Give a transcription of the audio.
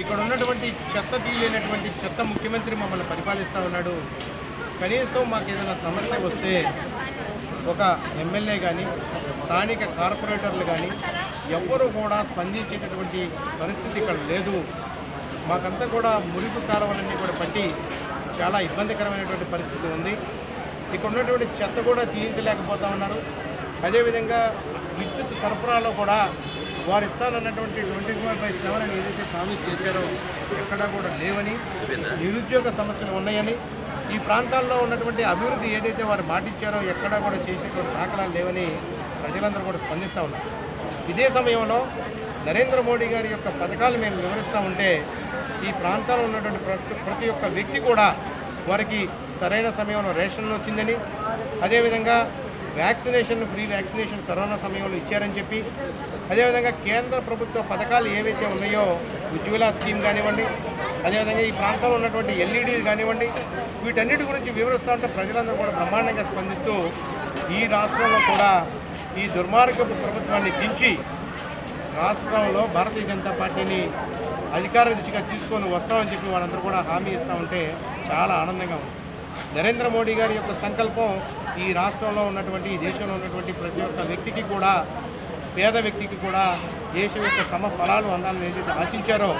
ఇక్కడ ఉన్నటువంటి చెత్త తీయలేనటువంటి చెత్త ముఖ్యమంత్రి మమ్మల్ని పరిపాలిస్తూ ఉన్నాడు. కనీసం మాకు ఏదైనా సమస్య వస్తే ఒక ఎమ్మెల్యే కానీ స్థానిక కార్పొరేటర్లు కానీ ఎవ్వరూ కూడా స్పందించేటటువంటి పరిస్థితి ఇక్కడ లేదు. మాకంతా కూడా మురికి కాలువలన్నీ కూడా పట్టి చాలా ఇబ్బందికరమైనటువంటి పరిస్థితి ఉంది. ఇక్కడ ఉన్నటువంటి చెత్త కూడా తీయించలేకపోతా ఉన్నారు. అదేవిధంగా విద్యుత్ సరఫరాలో కూడా వారు ఇస్తానన్నటువంటి ట్వంటీ ఫోర్ బై సెవెన్ అని ఏదైతే ప్రామిస్ చేశారో ఎక్కడా కూడా లేవని నిరుద్యోగ సమస్యలు ఉన్నాయని ఈ ప్రాంతాల్లో ఉన్నటువంటి అభివృద్ధి ఏదైతే వారు మాటిచ్చారో ఎక్కడా కూడా చేసేటువంటి దాఖలాలు లేవని ప్రజలందరూ కూడా స్పందిస్తూ ఉన్నారు. ఇదే సమయంలో నరేంద్ర మోడీ గారి యొక్క పథకాలు మేము వివరిస్తూ ఉంటే ఈ ప్రాంతంలో ఉన్నటువంటి ప్రతి ప్రతి ఒక్క వ్యక్తి కూడా వారికి సరైన సమయంలో రేషన్లు వచ్చిందని అదేవిధంగా వ్యాక్సినేషన్ ఫ్రీ వ్యాక్సినేషన్ కరోనా సమయంలో ఇచ్చారని చెప్పి అదేవిధంగా కేంద్ర ప్రభుత్వ పథకాలు ఏవైతే ఉన్నాయో ఉజ్వల స్కీమ్ కానివ్వండి అదేవిధంగా ఈ ప్రాంతంలో ఉన్నటువంటి ఎల్ఈడీలు కానివ్వండి వీటన్నిటి గురించి వివరిస్తూ ఉంటే ప్రజలందరూ కూడా బ్రహ్మాండంగా స్పందిస్తూ ఈ రాష్ట్రంలో కూడా ఈ దుర్మార్గపు ప్రభుత్వాన్ని దించి రాష్ట్రంలో భారతీయ జనతా పార్టీని అధికార దిశగా తీసుకొని వస్తామని చెప్పి వాళ్ళందరూ కూడా హామీ ఇస్తూ ఉంటే చాలా ఆనందంగా ఉంది. నరేంద్ర మోడీ గారి యొక్క సంకల్పం ఈ రాష్ట్రంలో ఉన్నటువంటి ఈ దేశంలో ఉన్నటువంటి ప్రతి ఒక్క వ్యక్తికి కూడా పేద వ్యక్తికి కూడా దేశం యొక్క సమ ఫలాలు అందాలని ఏదైతే ఆశించారో